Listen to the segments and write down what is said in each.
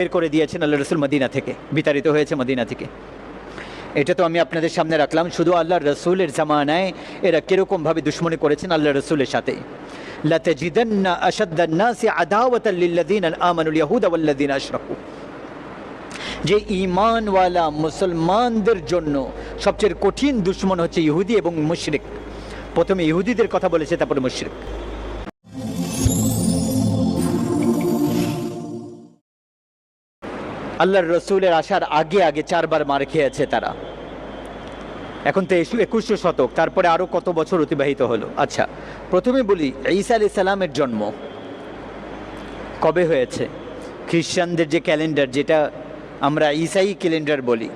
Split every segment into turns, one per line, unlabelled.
বের করে দিয়েছেন আল্লাহ রসুল মদিনা থেকে, বিতাড়িত হয়েছে মদিনা থেকে। এটা তো আমি আপনাদের সামনে রাখলাম, শুধু আল্লাহ রসুলের জামানায় এরা কীরকমভাবে দুশ্মনী করেছেন আল্লাহ রসুলের সাথে। যে ইমানওয়ালা মুসলমানদের জন্য সবচেয়ে কঠিন দুশ্মন হচ্ছে ইহুদি এবং মুশরিক। প্রথমে ইহুদিদের কথা বলেছে, তারপরে মুশরিক। আল্লাহর রসুলের আসার আগে আগে চারবার মার খেয়েছে তারা। এখন তো একুশশো শতক, তারপরে আরও কত বছর অতিবাহিত হলো। আচ্ছা প্রথমে বলি, ঈসা আলি সালামের জন্ম কবে হয়েছে? খ্রিস্টানদের যে ক্যালেন্ডার, যেটা আমরা ঈসাই ক্যালেন্ডার বলি,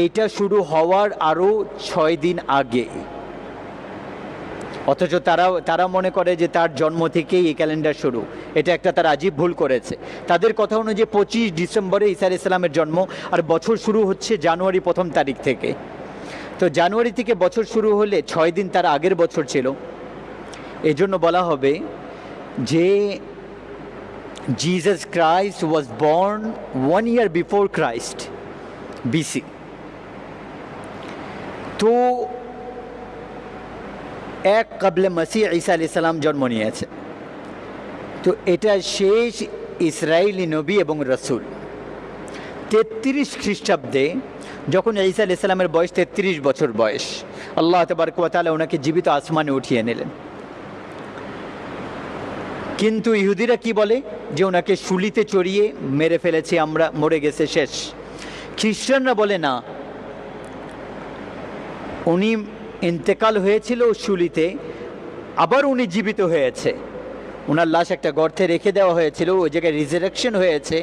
এইটা শুরু হওয়ার আরও ছয় দিন আগে। অথচ তারা তারা মনে করে যে তার জন্ম থেকেই এই ক্যালেন্ডার শুরু। এটা একটা তার আজীব ভুল করেছে। তাদের কথা অনুযায়ী পঁচিশ ডিসেম্বরে ঈসা ইসলামের জন্ম আর বছর শুরু হচ্ছে জানুয়ারি প্রথম তারিখ থেকে। তো জানুয়ারি থেকে বছর শুরু হলে ছয় দিন তার আগের বছর ছিল। এই জন্য বলা হবে যে Jesus Christ was born one year before Christ BC তো এক কাবলে মাসি ঈসা আলি সালাম জন্ম নিয়েছে। তো এটা শেষ ইসরায়েলি নবী এবং রসুল। তেত্রিশ খ্রিস্টাব্দে যখন ঈসা আলি সালামের বয়স তেত্রিশ বছর বয়স, আল্লাহ তবার কোয়াতালা ওনাকে জীবিত আসমানে উঠিয়ে নিলেন। কিন্তু ইহুদিরা কি বলে? যে ওনাকে শুলিতে চড়িয়ে মেরে ফেলেছে আমরা, মরে গেছে শেষ। খ্রিস্টানরা বলে না, উনি ইন্তেকাল হয়েছিল শুলিতে, আবার উনি জীবিত হয়েছে। ওনার লাশ একটা গর্তে রেখে দেওয়া হয়েছিল, ওই জায়গায় রিজারেকশন হয়েছে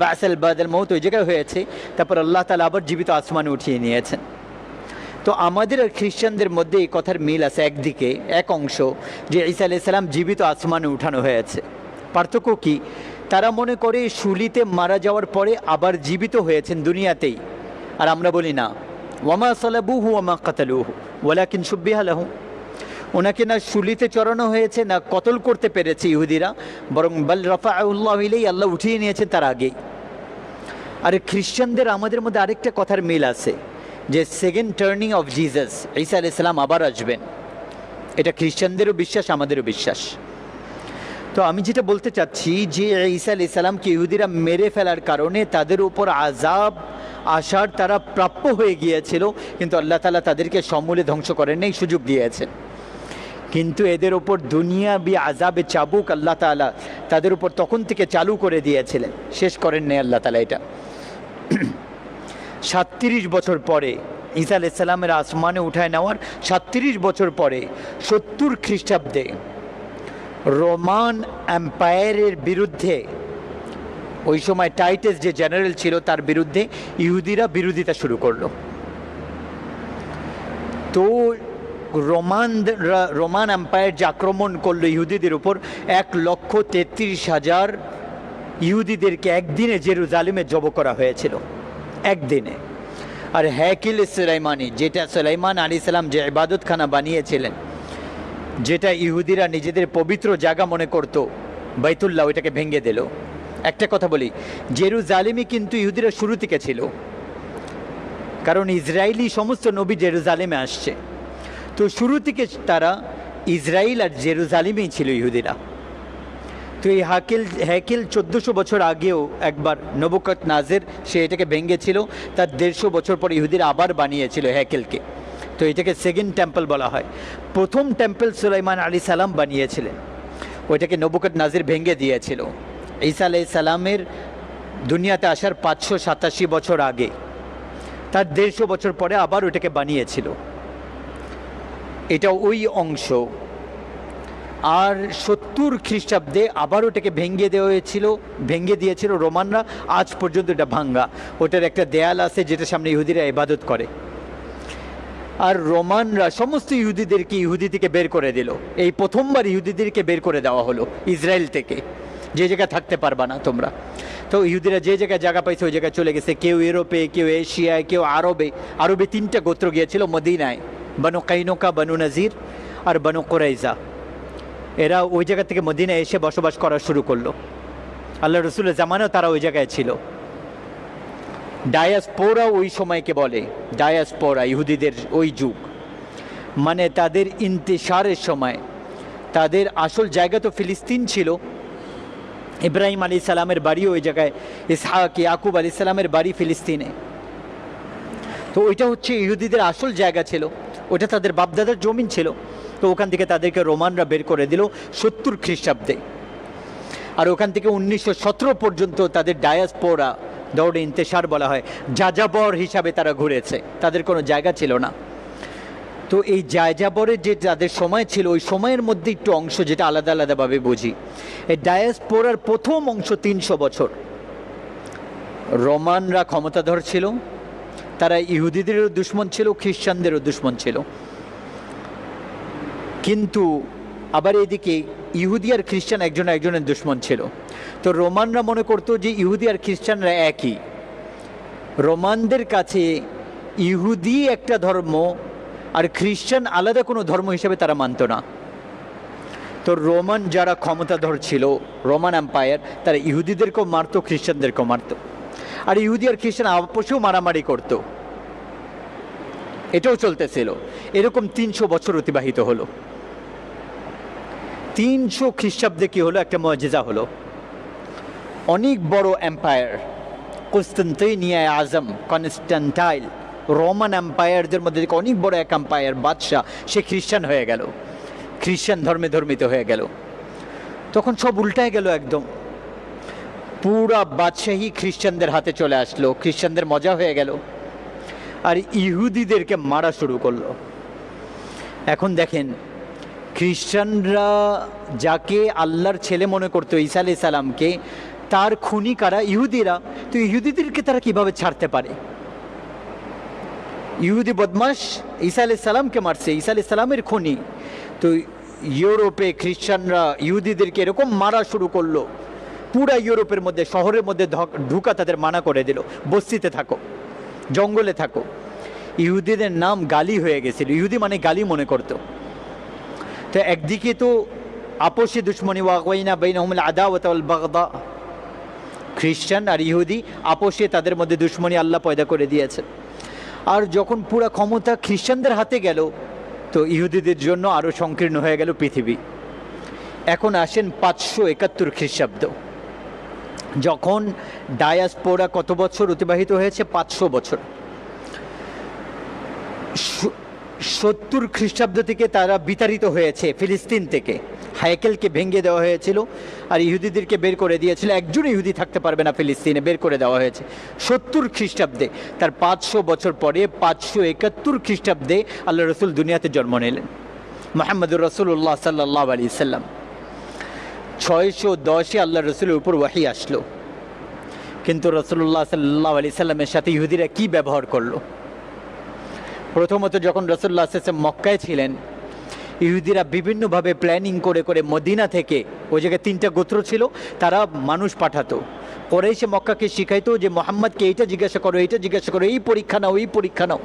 ব্যাসেল বাদল মৌত ওই জায়গায় হয়েছে, তারপর আল্লাহ তালা আবার জীবিত আসমানে উঠিয়ে নিয়েছেন। তো আমাদের আর খ্রিস্টানদের মধ্যে এই কথার মিল আছে একদিকে, এক অংশ, যে ঈসা আলাইসাল্লাম জীবিত আসমানে উঠানো হয়েছে। পার্থক্য কি? তারা মনে করে শুলিতে মারা যাওয়ার পরে আবার জীবিত হয়েছেন দুনিয়াতেই। আর আমরা বলি না ওয়ামা সালাবুহু ওয়ামা কাতালুহু। ওয়ালাকিন সুব্বিহা লাহু। ওনাকে না শুলিতে চড়ানো হয়েছে, না কতল করতে পেরেছে ইহুদিরা, বরং বাল রফা উল্লাহ ইলেই আল্লাহ উঠিয়ে নিয়েছেন তার আগেই। আর খ্রিস্টানদের আমাদের মধ্যে আরেকটা কথার মিল আছে, যে সেকেন্ড টার্নিং অফ জিজাস ঈসা আলাইহিস সালাম আবার আসবেন। এটা খ্রিস্টানদেরও বিশ্বাস, আমাদেরও বিশ্বাস। তো আমি যেটা বলতে চাচ্ছি, যে ঈসা আলাইহিস সালামকে ইহুদিরা মেরে ফেলার কারণে তাদের উপর আজাব আসার তারা প্রাপ্য হয়ে গিয়েছিল, কিন্তু আল্লাহ তালা তাদেরকে সমূলে ধ্বংস করেন এই সুযোগ দিয়েছেন। কিন্তু এদের ওপর দুনিয়া বি আজাবে চাবুক আল্লাহ তালা তাদের উপর তখন থেকে চালু করে দিয়েছিলেন। শেষ করেন নেই আল্লাহ তালা এটা। সাতত্রিশ বছর পরে ঈসা আলাইসাল্লামের আসমানে উঠায় নেওয়ার সাতত্রিশ বছর পরে সত্তর খ্রিস্টাব্দে রোমান এম্পায়ারের বিরুদ্ধে ওই সময় টাইটেস যে জেনারেল ছিল তার বিরুদ্ধে ইহুদিরা বিরোধিতা শুরু করল। তো রোমান রোমান এম্পায়ার যে আক্রমণ করল ইহুদিদের উপর, এক লক্ষ তেত্রিশ হাজার ইহুদিদেরকে একদিনে জেরুজালিমে জব করা হয়েছিল। একদিনে। আর হ্যাকিল সুলাইমানি, যেটা সুলাইমান আলী সালাম যে ইবাদতখানা বানিয়েছিলেন, যেটা ইহুদিরা নিজেদের পবিত্র জায়গা মনে করত, বাইতুল্লাহ ওইটাকে ভেঙে দিল। একটা কথা বলি, জেরুজালিমই কিন্তু ইহুদিরা শুরু থেকে ছিল। কারণ ইসরায়েলি সমস্ত নবী জেরুজালেমে আসছে। তো শুরু থেকে তারা ইসরায়েল আর জেরুজালিমেই ছিল ইহুদিরা। তো এই হাকিল হ্যাকিল চোদ্দোশো বছর আগেও একবার নবকত নাজের, সে এটাকে ভেঙেছিল, তার দেড়শো বছর পর ইহুদিরা আবার বানিয়েছিল হ্যাকেলকে তো এটাকে সেকেন্ড টেম্পল বলা হয়। প্রথম টেম্পল সুলাইমান আলী সালাম বানিয়েছিলেন। ওইটাকে নবকত নাজির ভেঙে দিয়েছিল। ঈসা আলাই সালামের দুনিয়াতে আসার পাঁচশো সাতাশি বছর আগে, তার দেড়শো বছর পরে আবার ওটাকে বানিয়েছিল। এটা ওই অংশ। আর সত্তর খ্রিস্টাব্দে আবার ওটাকে ভেঙে দেওয়া হয়েছিল, ভেঙে দিয়েছিল রোমানরা। আজ পর্যন্ত এটা ভাঙ্গা। ওটার একটা দেয়াল আছে যেটা সামনে ইহুদিরা ইবাদত করে। আর রোমানরা, সমস্ত ইহুদিদেরকে ইহুদি থেকে বের করে দিল। এই প্রথমবার ইহুদিদেরকে বের করে দেওয়া হলো, ইসরায়েল থেকে। যে জায়গায় থাকতে পারবা না তোমরা। তো ইহুদিরা যে জায়গায় জায়গা পাইছে, ওই জায়গায় চলে গেছে। কেউ ইউরোপে, কেউ এশিয়ায়, কেউ আরবে। আরবে তিনটা গোত্র গিয়েছিল, মদিনায়। বানু কাইনোকা, বানু নাজির আর বানু কোরাইজা। এরা ওই জায়গা থেকে মদিনায় এসে বসবাস করা শুরু করল। আল্লাহ রসুলের জামানেও তারা ওই জায়গায় ছিল। ডায়াসপোরা ওই সময়কে বলে, ডায়াসপোরা, ইহুদিদের ওই যুগ। মানে তাদের ইন্তেশারের সময়। তাদের আসল জায়গা তো ফিলিস্তিন ছিল ইব্রাহিম আলী সালামের বাড়ি ওই জায়গায়, ইসহাক, ইয়াকুব আলী সালামের বাড়ি ফিলিস্তিনে। তো ওইটা হচ্ছে ইহুদিদের আসল জায়গা ছিল ওটা তাদের বাপদাদার জমিন ছিল। তো ওখান থেকে তাদেরকে রোমানরা বের করে দিল সত্তর খ্রিস্টাব্দে। আর ওখান থেকে উনিশশো সতেরো পর্যন্ত তাদের ডায়াসপোরা, দৌড়ে ইন্তেশার বলা হয়, যাযাবর হিসাবে তারা ঘুরেছে। তাদের কোনো জায়গা ছিল না। তো এই যাযাবরের যে তাদের সময় ছিল, ওই সময়ের মধ্যে একটু অংশ যেটা আলাদা আলাদাভাবে বুঝি। এই ডায়াসপোরার প্রথম অংশ তিনশো বছর। রোমানরা ক্ষমতাধর ছিল, তারা ইহুদিদেরও দুশ্মন ছিল, খ্রিস্টানদেরও দুশ্মন ছিল। কিন্তু আবার এদিকে ইহুদি আর খ্রিস্টান একজন একজনের দুশ্মন ছিল। তো রোমানরা মনে করতো যে ইহুদি আর খ্রিস্টানরা একই। রোমানদের কাছে ইহুদি একটা ধর্ম আর খ্রিস্টান আলাদা কোনো ধর্ম হিসেবে তারা মানত না। তো রোমান যারা ক্ষমতাধর ছিল, রোমান এম্পায়ার, তারা ইহুদিদেরকেও মারতো খ্রিস্টানদেরকেও মারতো। আর ইহুদি আর খ্রিস্টান আপসেও মারামারি করতো। এটাও চলতেছিল। এরকম তিনশো বছর অতিবাহিত হলো। তিনশো খ্রিস্টাব্দে কি হলো? একটা মজেজা হলো। অনেক বড় এম্পায়ার কুস্তান্তিনিয়া আজম, কনস্টান্টাইল রোমান এম্পায়ারদের মধ্যে অনেক বড় এক এম্পায়ার, বাদশাহ, সে খ্রিস্টান হয়ে গেল। খ্রিস্টান ধর্মে ধর্মিত হয়ে গেল। তখন সব উল্টায় গেল একদম। পুরা বাদশাহী খ্রিস্টানদের হাতে চলে আসলো, খ্রিস্টানদের মজা হয়ে গেল। আর ইহুদিদেরকে মারা শুরু করল। এখন দেখেন, খ্রিস্টানরা যাকে আল্লাহর ছেলে মনে করতো ঈসা আলি সালামকে, তার খুনি কারা ইহুদিরা। তো ইহুদিদেরকে তারা কীভাবে ছাড়তে পারে? ইহুদি বদমাস ঈসা আলি সালামকে মারছে। ঈসা আলি সালামের খুনি। তো ইউরোপে খ্রিস্টানরা ইহুদিদেরকে এরকম মারা শুরু করল। পুরা ইউরোপের মধ্যে, শহরের মধ্যে ঢুকা তাদের মানা করে দিল। বস্তিতে থাকো, জঙ্গলে থাকো। ইহুদিদের নাম গালি হয়ে গেছিল। ইহুদি মানে গালি মনে করতো। তো একদিকে তো আপোষে দুশ্মনী ওয়াগাইনা বাইন আদাওয়াত বাগদা। খ্রিস্টান আর ইহুদি আপোষে তাদের মধ্যে দুশ্মনী আল্লাহ পয়দা করে দিয়েছে। আর যখন পুরা ক্ষমতা খ্রিস্টানদের হাতে গেল, তো ইহুদিদের জন্য আরও সংকীর্ণ হয়ে গেল পৃথিবী। এখন আসেন পাঁচশো একাত্তর খ্রিস্টাব্দ। যখন ডায়াসপোরা কত বছর অতিবাহিত হয়েছে? পাঁচশো বছর। সত্তর খ্রিস্টাব্দ থেকে তারা বিতাড়িত হয়েছে ফিলিস্তিন থেকে। হাইকেলকে ভেঙে দেওয়া হয়েছিল আর ইহুদিদেরকে বের করে দিয়েছিল। একজন ইহুদি থাকতে পারবে না ফিলিস্তিনে, বের করে দেওয়া হয়েছে। সত্তর খ্রিস্টাব্দে, তার পাঁচশো বছর পরে পাঁচশো একাত্তর খ্রিস্টাব্দে আল্লাহ রসুল দুনিয়াতে জন্ম নিলেন। মোহাম্মদুর রসুল্লাহ সাল্লাহ আলি সাল্লাম। ছয়শো দশে আল্লাহ রসুলের উপর ওয়াহি আসলো। কিন্তু রসুল্লাহ সাল্লাহ আলি সাল্লামের সাথে ইহুদিরা কি ব্যবহার করল? প্রথমত যখন রসুল্লাহ আসলাম মক্কায় ছিলেন, ইহুদিরা বিভিন্নভাবে প্ল্যানিং করে করে মদিনা থেকে ওই জায়গায় তিনটা গোত্র ছিল, তারা মানুষ পাঠাতো। পরে এসে মক্কাকে শিখাইতো যে, মোহাম্মদকে এইটা জিজ্ঞাসা করো, এইটা জিজ্ঞাসা করো, এই পরীক্ষা নাও, এই পরীক্ষা নাও।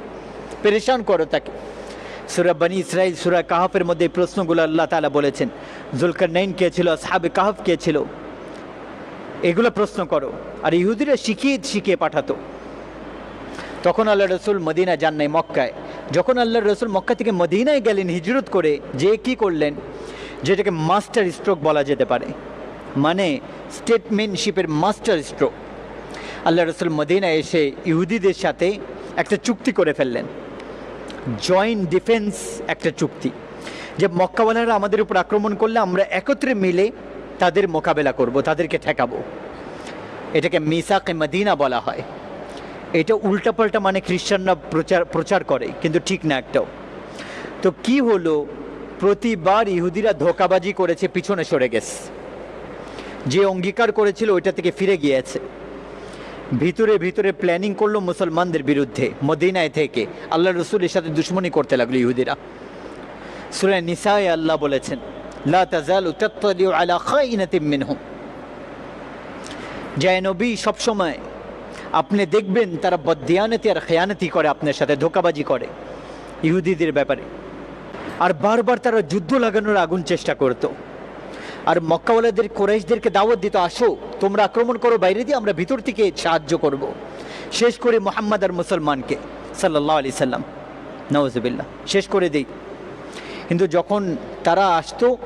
পেরেশান করো তাকে। সুরা বানি ইসরাইল সুরা কাহাফের মধ্যে এই প্রশ্নগুলো আল্লাহ তালা বলেছেন। জুলকার নাইন কে ছিল সাহাবে কাহাফ কে ছিল? এগুলো প্রশ্ন করো। আর ইহুদিরা শিখিয়ে শিখিয়ে পাঠাতো। তখন আল্লাহ রসুল মদিনা যান নাই মক্কায়। যখন আল্লাহ রসুল মক্কা থেকে মদিনায় গেলেন হিজরত করে, যে কি করলেন? যেটাকে মাস্টার স্ট্রোক বলা যেতে পারে। মানে স্টেটমেনশিপের মাস্টার স্ট্রোক। আল্লাহ রসুল মদিনায় এসে ইহুদিদের সাথে একটা চুক্তি করে ফেললেন। জয়েন্ট ডিফেন্স একটা চুক্তি। যে মক্কাওয়ালারা আমাদের উপর আক্রমণ করলে আমরা একত্রে মিলে তাদের মোকাবেলা করব, তাদেরকে ঠেকাবো। এটাকে মিসাকে মদিনা বলা হয়। এটা উল্টাপাল্টা মানে খ্রিস্টানরা প্রচার প্রচার করে, কিন্তু ঠিক না একটাও। তো কি হলো? প্রতিবার ইহুদিরা ধোকাবাজি করেছে, পিছনে সরে গেছে। যে অঙ্গীকার করেছিল, ওইটা থেকে ফিরে গিয়েছে। ভিতরে ভিতরে প্ল্যানিং করল মুসলমানদের বিরুদ্ধে, মদিনায় থেকে। আল্লাহ রসুলের সাথে দুশ্মনী করতে লাগল ইহুদিরা। সুরে নিসায় আল্লাহ বলেছেন জয় নবী সবসময় আপনি দেখবেন তারা বদিয়ানতি আর খেয়ানতি করে আপনার সাথে, ধোকাবাজি করে ইহুদিদের ব্যাপারে। আর বারবার তারা যুদ্ধ লাগানোর আগুন চেষ্টা করত। আর মক্কাওয়ালাদের, কোরাইশদেরকে দাওয়াত দিত, আসো, তোমরা আক্রমণ করো, বাইরে দিয়ে আমরা ভিতর থেকে সাহায্য করব। শেষ করে মোহাম্মদ আর মুসলমানকে সাল্লাহ আলি সাল্লাম নওয়াজবিল্লা শেষ করে দিই। কিন্তু যখন তারা আসতো,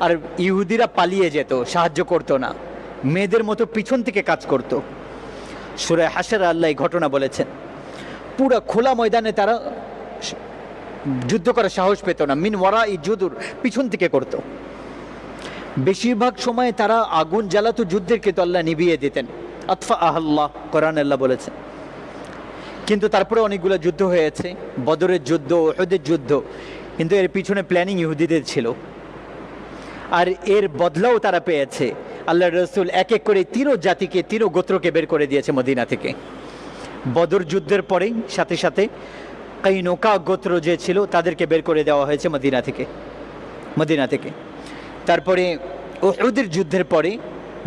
আর ইহুদিরা পালিয়ে যেত, সাহায্য করতো না, মেয়েদের মতো পিছন থেকে কাজ করতো। সুরে হাসের আল্লাহ ঘটনা বলেছেন। পুরো খোলা ময়দানে তারা যুদ্ধ করার সাহস পেত না। মিন ওয়ারা ই যুদুর, পিছন থেকে করতো। বেশিরভাগ সময় তারা আগুন জ্বালাতো যুদ্ধের কিন্তু আল্লাহ নিভিয়ে দিতেন। আতফা আল্লাহ কোরআন আল্লাহ বলেছেন। কিন্তু তারপরে অনেকগুলো যুদ্ধ হয়েছে। বদরের যুদ্ধ ওহদের যুদ্ধ। কিন্তু এর পিছনে প্ল্যানিং ইহুদিদের ছিল। আর এর বদলাও তারা পেয়েছে। আল্লাহ রসুল এক এক করে তিরো জাতিকে তিরো গোত্রকে বের করে দিয়েছে মদিনা থেকে। বদর যুদ্ধের পরেই, সাথে সাথে নৌকা গোত্র যে ছিল, তাদেরকে বের করে দেওয়া হয়েছে মদিনা থেকে। মদিনা থেকে। তারপরে ওহুদের যুদ্ধের পরে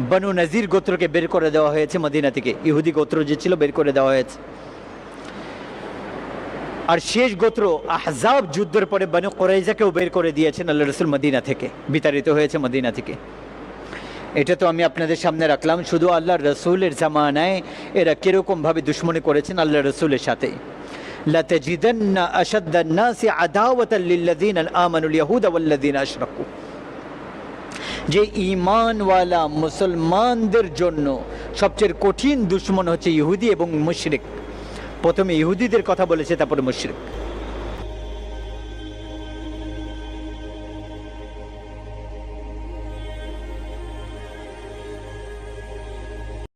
বনু নাজির গোত্রকে বের করে দেওয়া হয়েছে মদিনা থেকে। ইহুদি গোত্র যে ছিল, বের করে দেওয়া হয়েছে। আর শেষ গোত্র আহজাব যুদ্ধের পরে বনু কোরাইজাকেও বের করে দিয়েছেন আল্লাহ রসুল মদিনা থেকে। বিতাড়িত হয়েছে মদিনা থেকে। এটা তো আমি আপনাদের সামনে রাখলাম শুধু আল্লাহ রসুলের জামানায় এরা কিরকমভাবে দুশ্মনী করেছেন আল্লাহ রসুলের সাথে لتجدن أشد الناس عداوة للذين آمنوا اليهود والذين أشركوا যে ইমানওয়ালা মুসলমানদের জন্য সবচেয়ে কঠিন দুশ্মন হচ্ছে ইহুদি এবং মুশরিক প্রথমে ইহুদিদের কথা বলেছে তারপরে মুশরিক